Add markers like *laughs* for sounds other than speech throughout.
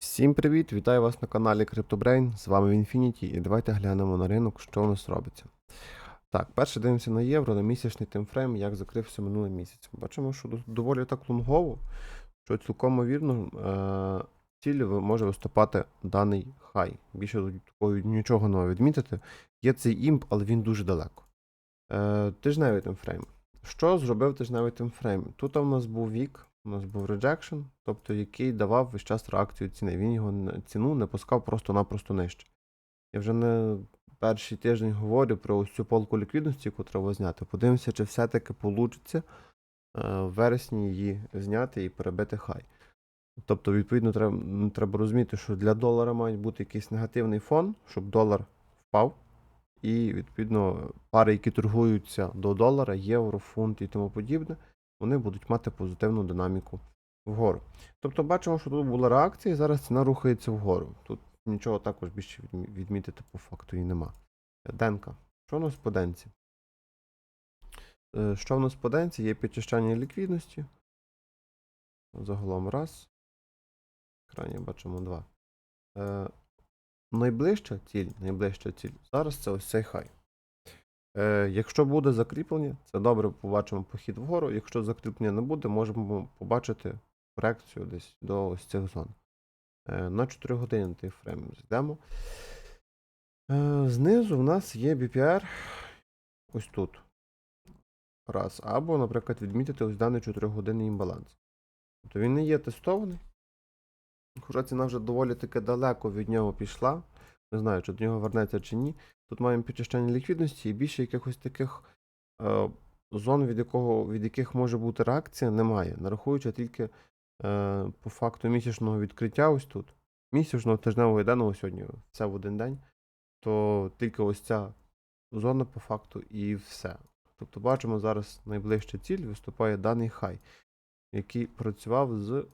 Всім привіт! Вітаю вас на каналі CryptoBrain. З вами Infinity і давайте глянемо на ринок, що у нас робиться. Так, перше дивимося на євро, на місячний таймфрейм, як закрився минулий місяць. Бачимо, що доволі так лонгово, що цілком ймовірно е- цілі може виступати даний хай. Більше такого нічого не відмітити. Є цей імп, але він дуже далеко. Е- тижневий таймфрейм. Що зробив тижневий таймфрейм? Тут у нас був вік, у нас був rejection, тобто який давав весь час реакцію ціни. Він його ціну не пускав просто-напросто нижче. Я вже не перший тиждень говорю про ось цю полку ліквідності, яку треба зняти. Подивимося, чи все-таки вийде в вересні її зняти і перебити хай. Тобто, відповідно, треба, треба розуміти, що для долара має бути якийсь негативний фон, щоб долар впав. І, відповідно, пари, які торгуються до долара, євро, фунт і тому подібне, вони будуть мати позитивну динаміку вгору. Тобто бачимо, що тут була реакція, і зараз ціна рухається вгору. Тут нічого також більше відмітити по факту і нема. Денка. Що у нас по денці? Е, Що в нас по денці? Є підчищання ліквідності. Загалом раз. В екрані бачимо два. Е, найближча ціль, найближча ціль. Зараз це ось цей хай. Е, якщо буде закріплення, це добре побачимо похід вгору. Якщо закріплення не буде, можемо побачити корекцію десь до ось цих зон. Е, на 4 години таймфрейм зайдемо. Е, знизу в нас є BPR ось тут. Раз. Або, наприклад, відмітити ось даний 4-годинний імбаланс. Тобто він не є тестований. Хоча ціна вже доволі таки далеко від нього пішла. Не знаю, чи до нього вернеться чи ні. Тут маємо підчищання ліквідності і більше якихось таких е, зон, від, якого, від яких може бути реакція, немає. Нарахуючи тільки е, по факту місячного відкриття ось тут. Місячного тижневого і денного сьогодні це в один день, то тільки ось ця зона по факту і все. Тобто бачимо зараз найближча ціль виступає даний хай, який працював з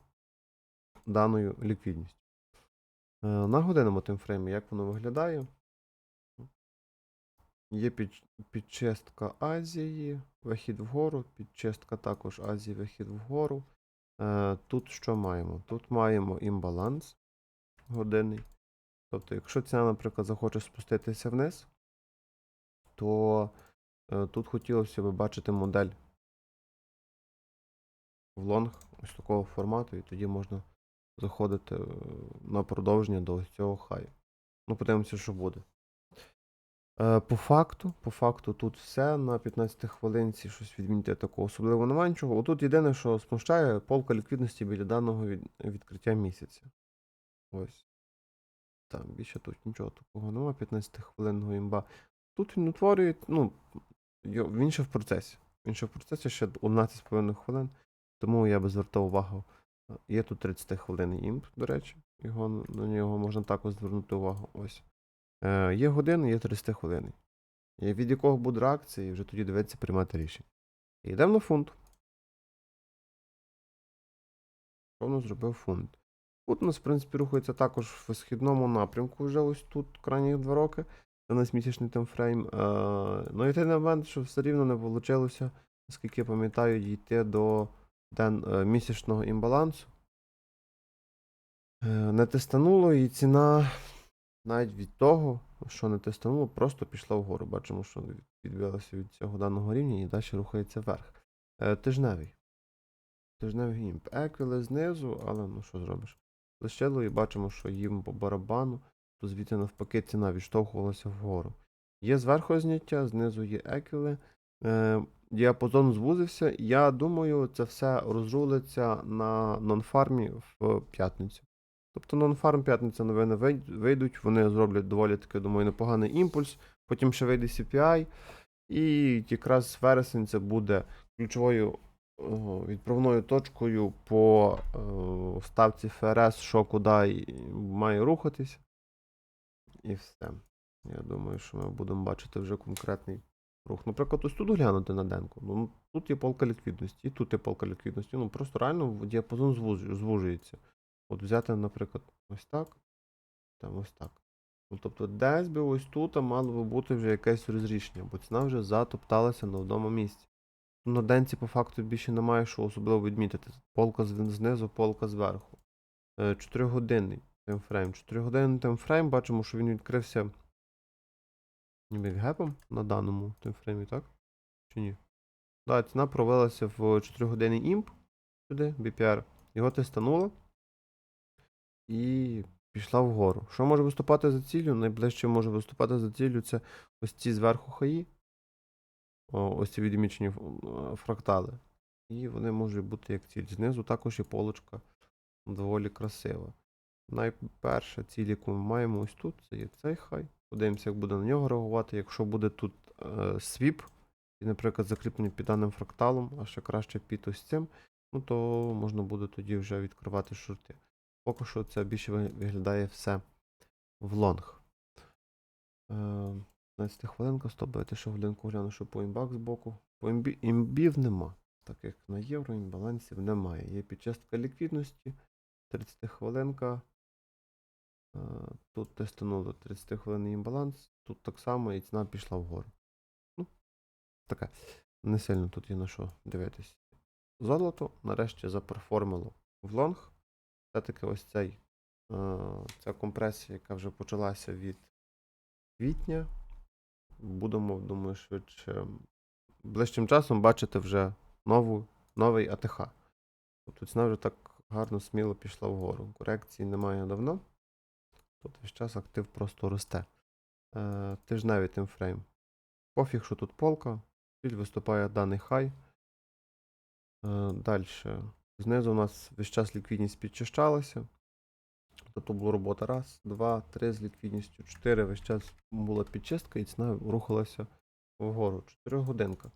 даною ліквідністю. Е, На годинному таймфреймі, як воно виглядає? Є під, підчистка Азії, вихід вгору, підчистка також Азії, вихід вгору. Е, тут що маємо? Тут маємо імбаланс годинний. Тобто, якщо ціна, наприклад, захоче спуститися вниз, то е, тут хотілося б бачити модель в лонг ось такого формату, і тоді можна заходити е, на продовження до цього хаю. Ну, подивимося, що буде. Е, По факту, по факту, тут все на 15 хвилинці щось відмінити такого особливо немає нічого. Отут єдине, що смущає, полка ліквідності біля даного від... відкриття місяця. Ось. Там більше тут нічого такого немає, 15 хвилинного імба. Тут він утворює, ну, він ще в процесі. Він ще в процесі ще 11,5 хвилин. Тому я би звертав увагу. Є тут 30 хвилин імп, до речі. Його, на нього можна також звернути увагу. Ось. Е, є години, є 30 хвилин. І від якого буде реакція, і вже тоді доведеться приймати рішення. Йдемо на фунт. Нас зробив фунт? Фунт у нас, в принципі, рухається також в східному напрямку вже ось тут крайніх два роки. Це у місячний таймфрейм. Е, ну і той момент, що все рівно не вийшло, наскільки я пам'ятаю, дійти до місячного імбалансу. Е, не тестануло, і ціна навіть від того, що не тестануло, просто пішла вгору. Бачимо, що відбилося від цього даного рівня і далі рухається вверх. Е, тижневий. Тижневий імп. Еквіле знизу, але ну що зробиш? Лишило і бачимо, що їм по барабану, то звідти навпаки ціна відштовхувалася вгору. Є зверху зняття, знизу є еквіле. Діапазон звузився. Я думаю, це все розрулиться на нонфармі в п'ятницю. Тобто нонфарм п'ятниця новини вийдуть, вони зроблять доволі таки, думаю, непоганий імпульс, потім ще вийде CPI, і якраз вересень це буде ключовою відправною точкою по е, ставці ФРС, що куди має рухатись. І все. Я думаю, що ми будемо бачити вже конкретний рух. Наприклад, ось тут глянути на денку. Ну, тут є полка ліквідності, і тут є полка ліквідності. Ну, просто реально діапазон звужується. От взяти, наприклад, ось так, там ось так. Ну, тобто, десь би ось тут мало би бути вже якесь розрішення, бо ціна вже затопталася на одному місці. На денці по факту більше немає що особливо відмітити. Полка знизу, полка зверху. 4 годинний. таймфрейм. 4 години таймфрейм, бачимо, що він відкрився ніби гепом на даному таймфреймі, так? Чи ні? Да, ціна провелася в 4 години імп сюди, BPR. Його тестануло. І пішла вгору. Що може виступати за ціллю? Найближче може виступати за ціллю це ось ці зверху хаї. Ось ці відмічені фрактали. І вони можуть бути як ціль. Знизу також і полочка доволі красива. Найперша ціль, яку ми маємо ось тут, це є цей хай. Подивимося, як буде на нього реагувати. Якщо буде тут е, свіп, і, наприклад, закріплений під даним фракталом, а ще краще під ось цим, ну то можна буде тоді вже відкривати шорти. Поки що це більше виглядає все в лонг. Е, 15 хвилинка, стоп, давайте ще годинку гляну, що по імбах збоку. По імбі, імбів нема. Так як на євро імбалансів немає. Є підчистка ліквідності. 30 хвилинка. Е, Тут тестануло 30 хвилин імбаланс. Тут так само і ціна пішла вгору. Ну, таке. Не сильно тут є на що дивитись. Золото нарешті заперформило в лонг. Все-таки ось цей, е, ця компресія, яка вже почалася від квітня. Будемо, думаю, швидше ближчим часом бачити вже нову, новий АТХ. Тобто ціна вже так гарно, сміло пішла вгору. Корекції немає давно. Тут весь час актив просто росте. Е, тижневий таймфрейм. Пофіг, що тут полка. Тут виступає даний хай. Е, Далі. Знизу у нас весь час ліквідність підчищалася. Тобто була робота раз, два, три з ліквідністю, чотири. Весь час була підчистка і ціна рухалася вгору. 4 годинка.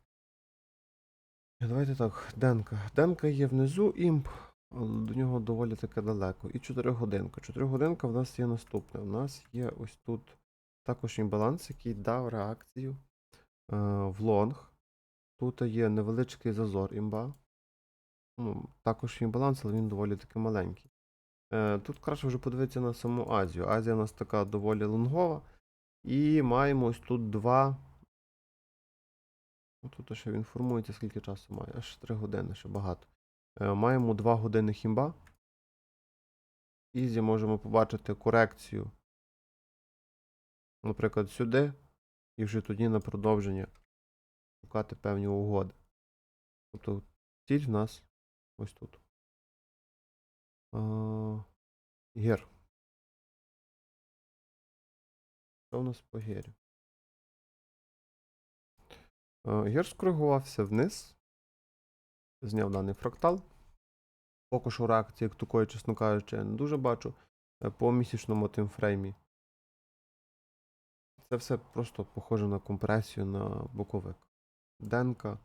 Давайте так, денка. Денка є внизу імп, до нього доволі таки далеко. І 4 годинка. 4 годинка в нас є наступне. У нас є ось тут також імбаланс, який дав реакцію е, в лонг. Тут є невеличкий зазор імба. Ну, також імбаланс, але він доволі таки маленький. Е, тут краще вже подивитися на саму Азію. Азія у нас така доволі лонгова. І маємо ось тут два. Ну, Тут ще він формується, скільки часу має. Аж 3 години, ще багато. Е, маємо 2 години хімба. Ізі можемо побачити корекцію. Наприклад, сюди. І вже тоді на продовження шукати певні угоди. Тобто ціль в нас ось тут. А, Гір. Що у нас по гірі? Гір скоригувався вниз. Зняв даний фрактал. Поки що реакції, як такої, чесно кажучи, я не дуже бачу. Е, По місячному тимфреймі. Це все просто похоже на компресію на боковик. Денка.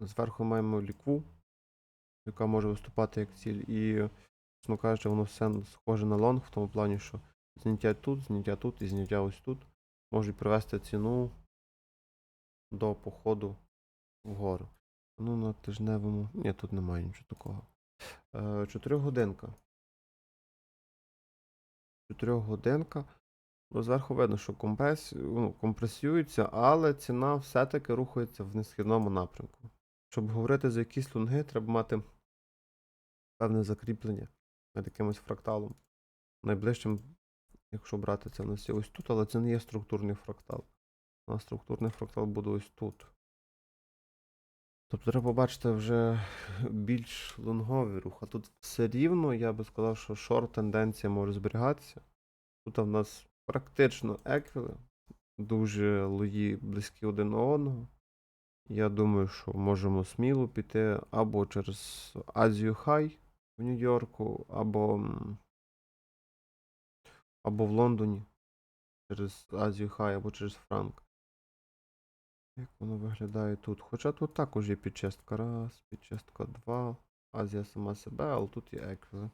Зверху маємо лікву, яка може виступати як ціль. І, чесно кажучи, воно все схоже на лонг в тому плані, що зняття тут, зняття тут і зняття ось тут можуть привести ціну до походу вгору. Ну, на тижневому. Ні, тут немає нічого такого. Е, 4 годинка. 4 годинка. Ну, зверху видно, що компрес... ну, компресюється, але ціна все-таки рухається в несхідному напрямку. Щоб говорити за якісь лонги, треба мати певне закріплення над якимось фракталом. Найближчим, якщо брати це у нас є ось тут, але це не є структурний фрактал. У нас структурний фрактал буде ось тут. Тобто треба побачити вже *laughs* більш лонговий рух. А тут все рівно, я би сказав, що шорт тенденція може зберігатися. Тут в нас практично еквіли, дуже лої близькі один до одного. Я думаю, що можемо сміло піти або через Азію Хай в Нью-Йорку, або, або в Лондоні через Азію Хай, або через Франк. Як воно виглядає тут? Хоча тут також є підчистка. Раз, підчистка два. Азія сама себе, але тут є еквіли.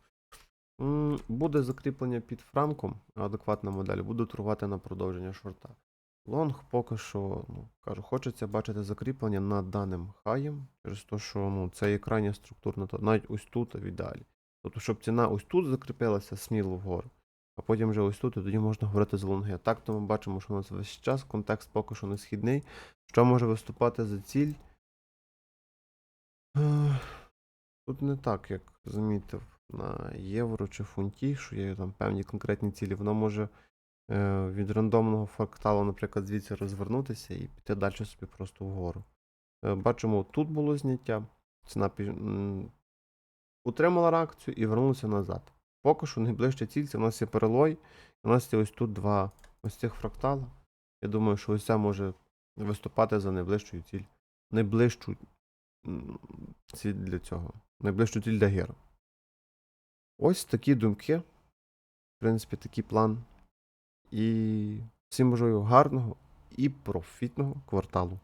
Буде закріплення під франком, адекватна модель, буду торгувати на продовження шорта. Лонг поки що, ну, кажу, хочеться бачити закріплення над даним хаєм, через те, що ну, це є крайня структурна, навіть ось тут, а в ідеалі. Тобто, щоб ціна ось тут закріпилася сміло вгору, а потім вже ось тут, і тоді можна говорити за лонги. Так то ми бачимо, що у нас весь час контекст поки що не східний. Що може виступати за ціль? Тут не так, як замітив. на євро чи фунті, що є там певні конкретні цілі, воно може е, від рандомного фракталу, наприклад, звідси розвернутися і піти далі собі просто вгору. Е, бачимо, тут було зняття, ціна пі- утримала реакцію і вернулася назад. Поки що найближча ціль це у нас є перелой, у нас є ось тут два ось цих фрактала. Я думаю, що ось це може виступати за найближчою ціль. Найближчу ціль для цього. Найближчу ціль для гера. Ось такі думки. В принципі, такий план. І всім бажаю гарного і профітного кварталу.